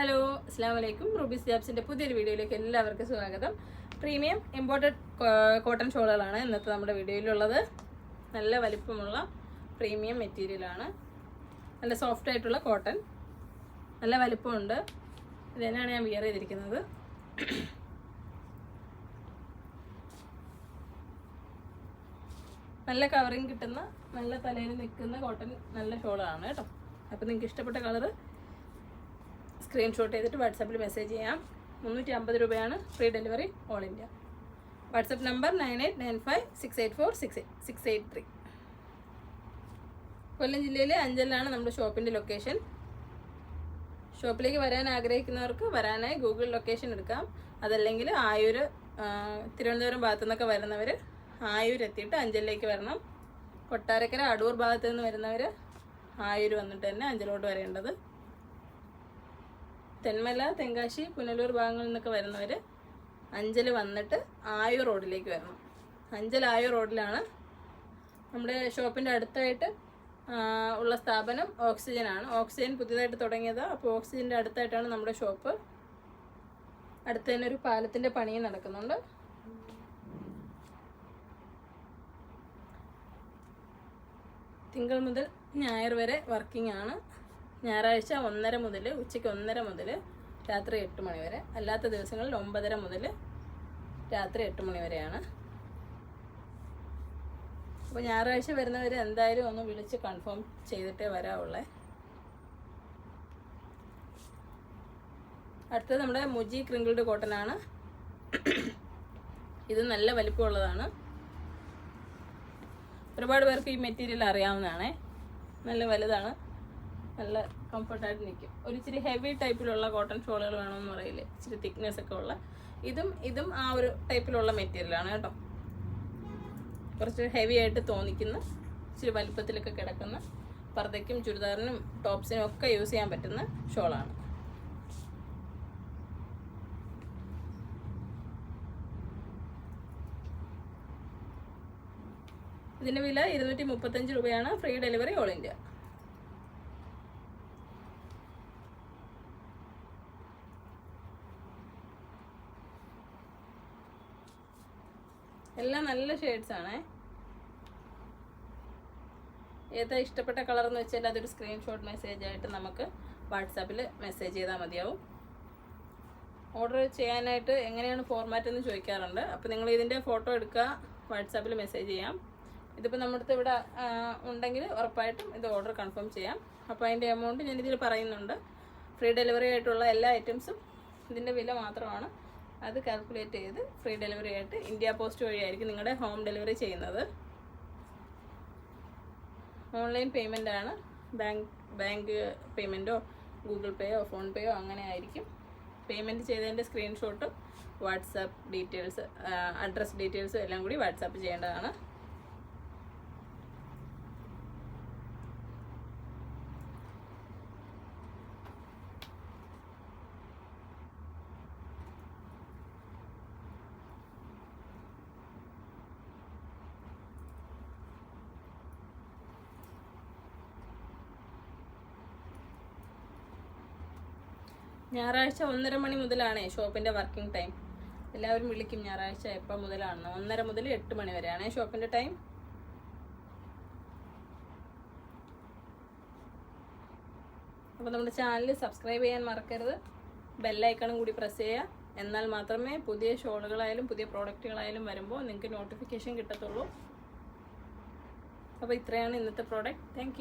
Hello അസ്സാം വലൈക്കും rubies ജാബ്സിന്റെ പുതിയൊരു വീഡിയോയിലേക്ക് എല്ലാവർക്കും സ്വാഗതം. പ്രീമിയം ഇമ്പോർട്ടഡ് കോട്ടൺ ഷോളുകളാണ് ഇന്നത്തെ നമ്മുടെ വീഡിയോയിലുള്ളത്. നല്ല വലിപ്പമുള്ള പ്രീമിയം മെറ്റീരിയലാണ്. നല്ല സോഫ്റ്റ് ആയിട്ടുള്ള കോട്ടൺ. നല്ല വലിപ്പമുണ്ട്. ഇത് തന്നെയാണ് ഞാൻ വിയർ ചെയ്തിരിക്കുന്നത്. നല്ല കവറിങ് കിട്ടുന്ന നല്ല തലയിൽ നിൽക്കുന്ന കോട്ടൺ നല്ല ഷോളാണ് കേട്ടോ. അപ്പോൾ നിങ്ങൾക്ക് ഇഷ്ടപ്പെട്ട കളറ് സ്ക്രീൻഷോട്ട് ചെയ്തിട്ട് വാട്സാപ്പിൽ മെസ്സേജ് ചെയ്യാം. മുന്നൂറ്റി അമ്പത് രൂപയാണ് free delivery all India WhatsApp number nine eight nine five six eight four six eight six eight three Kollam ജില്ലയിലെ അഞ്ചലിലാണ് നമ്മുടെ ഷോപ്പിന്റെ ലൊക്കേഷൻ ഷോപ്പിലേക്ക് വരാൻ ആഗ്രഹിക്കുന്നവർക്ക് വരാനായി ഗൂഗിൾ ലൊക്കേഷൻ എടുക്കാം. അതല്ലെങ്കിൽ ആയൂർ തിരുവനന്തപുരം ഭാഗത്തു നിന്നൊക്കെ വരുന്നവർ ആയൂർ എത്തിയിട്ട് അഞ്ചലിലേക്ക് വരണം. കൊട്ടാരക്കര അടൂർ ഭാഗത്തു നിന്ന് വരുന്നവർ ആയൂർ വന്നിട്ട് തന്നെ അഞ്ചലോട്ട് വരേണ്ടത്. തെന്മല തെങ്കാശി പുനലൂർ ഭാഗങ്ങളിൽ നിന്നൊക്കെ വരുന്നവർ അഞ്ചൽ വന്നിട്ട് ആയൂർ റോഡിലേക്ക് വരണം. അഞ്ചൽ ആയൂർ റോഡിലാണ് നമ്മുടെ ഷോപ്പിന്റെ അടുത്തായിട്ട് ഉള്ള സ്ഥാപനം ഓക്സിജനാണ് ഓക്സിജൻ പുതിയതായിട്ട് തുടങ്ങിയത്. അപ്പോൾ ഓക്സിജന്റെ അടുത്തായിട്ടാണ് നമ്മുടെ ഷോപ്പ്. അടുത്ത് തന്നെ ഒരു പാലത്തിന്റെ പണിയും നടക്കുന്നുണ്ട്. തിങ്കൾ മുതൽ ഞായർ വരെ വർക്കിംഗ് ആണ്. ഞായറാഴ്ച ഒന്നര മുതൽ ഉച്ചയ്ക്ക് ഒന്നര മുതൽ രാത്രി എട്ട് മണി വരെ. അല്ലാത്ത ദിവസങ്ങളിൽ ഒമ്പതര മുതൽ രാത്രി എട്ട് മണി വരെയാണ്. അപ്പോൾ ഞായറാഴ്ച വരുന്നവർ എന്തായാലും ഒന്ന് വിളിച്ച് കൺഫേം ചെയ്തിട്ടേ വരാവുള്ളേ. അടുത്തത് നമ്മുടെ മുജി ക്രിങ്കിൾഡ് കോട്ടൺ ആണ് ഇത് നല്ല വലിപ്പമുള്ളതാണ്. ഒരുപാട് പേർക്ക് ഈ മെറ്റീരിയൽ അറിയാവുന്നതാണേ. നല്ല വലുതാണ്. നല്ല കംഫർട്ടായിട്ട് നിൽക്കും ഒരു ഇച്ചിരി ഹെവി ടൈപ്പിലുള്ള കോട്ടൺ ഷോളുകൾ വേണമെന്ന് പറയില്ലേ? ഇച്ചിരി തിക്നെസ് ഒക്കെ ഉള്ള. ഇതും ഇതും ആ ഒരു ടൈപ്പിലുള്ള മെറ്റീരിയലാണ് കേട്ടോ. കുറച്ച് ഹെവി ആയിട്ട് തോന്നിക്കുന്ന ഇച്ചിരി വലിപ്പത്തിലൊക്കെ കിടക്കുന്ന പർദ്ദയ്ക്കും ചുരിദാറിനും ടോപ്സിനും ഒക്കെ യൂസ് ചെയ്യാൻ പറ്റുന്ന ഷോളാണ് ഇതിന്റെ വില ഇരുന്നൂറ്റി മുപ്പത്തഞ്ച് രൂപയാണ് ഫ്രീ ഡെലിവറി ഓൾ ഇന്ത്യ. എല്ലാം നല്ല ഷെയ്ഡ്സ് ആണേ. ഏതാ ഇഷ്ടപ്പെട്ട കളർ എന്ന് വെച്ചാൽ അതൊരു സ്ക്രീൻഷോട്ട് മെസ്സേജ് ആയിട്ട് നമുക്ക് വാട്സാപ്പിൽ മെസ്സേജ് ചെയ്താൽ മതിയാവും. ഓർഡർ ചെയ്യാനായിട്ട് എങ്ങനെയാണ് ഫോർമാറ്റ് എന്ന് ചോദിക്കാറുണ്ട്. അപ്പോൾ നിങ്ങൾ ഇതിന്റെ ഫോട്ടോ എടുക്കുക വാട്സാപ്പിൽ മെസ്സേജ് ചെയ്യാം. ഇതിപ്പോൾ നമ്മുടെ ഇവിടെ ഉണ്ടെങ്കിൽ ഉറപ്പായിട്ടും ഇത് ഓർഡർ കൺഫേം ചെയ്യാം. അപ്പോൾ അതിന്റെ എമൗണ്ട് ഞാൻ ഇതിൽ പറയുന്നുണ്ട്. ഫ്രീ ഡെലിവറി ആയിട്ടുള്ള എല്ലാ ഐറ്റംസും ഇതിന്റെ വില മാത്രമാണ്. അത് കാൽക്കുലേറ്റ് ചെയ്ത് ഫ്രീ ഡെലിവറി ആയിട്ട് ഇന്ത്യ പോസ്റ്റ് വഴിയായിരിക്കും നിങ്ങളുടെ ഹോം ഡെലിവറി ചെയ്യുന്നത്. ഓൺലൈൻ പേയ്മെന്റ് ആണ്. ബാങ്ക് ബാങ്ക് പേയ്മെന്റോ ഗൂഗിൾ പേയോ ഫോൺ പേയോ അങ്ങനെ ആയിരിക്കും. പേയ്മെന്റ് ചെയ്തതിന്റെ സ്ക്രീൻഷോട്ടും വാട്സാപ്പ് ഡീറ്റെയിൽസ് അഡ്രസ് ഡീറ്റെയിൽസും എല്ലാം കൂടി വാട്സാപ്പ് ചെയ്യേണ്ടതാണ്. ഞായറാഴ്ച ഒന്നര മണി മുതലാണ് ഷോപ്പിന്റെ വർക്കിംഗ് ടൈം. എല്ലാവരും വിളിക്കും ഞായറാഴ്ച എപ്പോൾ മുതലാണ് ഒന്നര മുതൽ എട്ട് മണി വരെയാണ് ഷോപ്പിന്റെ ടൈം. അപ്പോൾ നമ്മുടെ ചാനൽ സബ്സ്ക്രൈബ് ചെയ്യാൻ മറക്കരുത്. ബെല്ലൈക്കണും കൂടി പ്രസ് ചെയ്യുക. എന്നാൽ മാത്രമേ പുതിയ ഷോളുകളായാലും പുതിയ പ്രോഡക്റ്റുകളായാലും വരുമ്പോൾ നിങ്ങൾക്ക് നോട്ടിഫിക്കേഷൻ കിട്ടത്തുള്ളൂ. അപ്പോൾ ഇത്രയാണ് ഇന്നത്തെ പ്രോഡക്റ്റ് താങ്ക്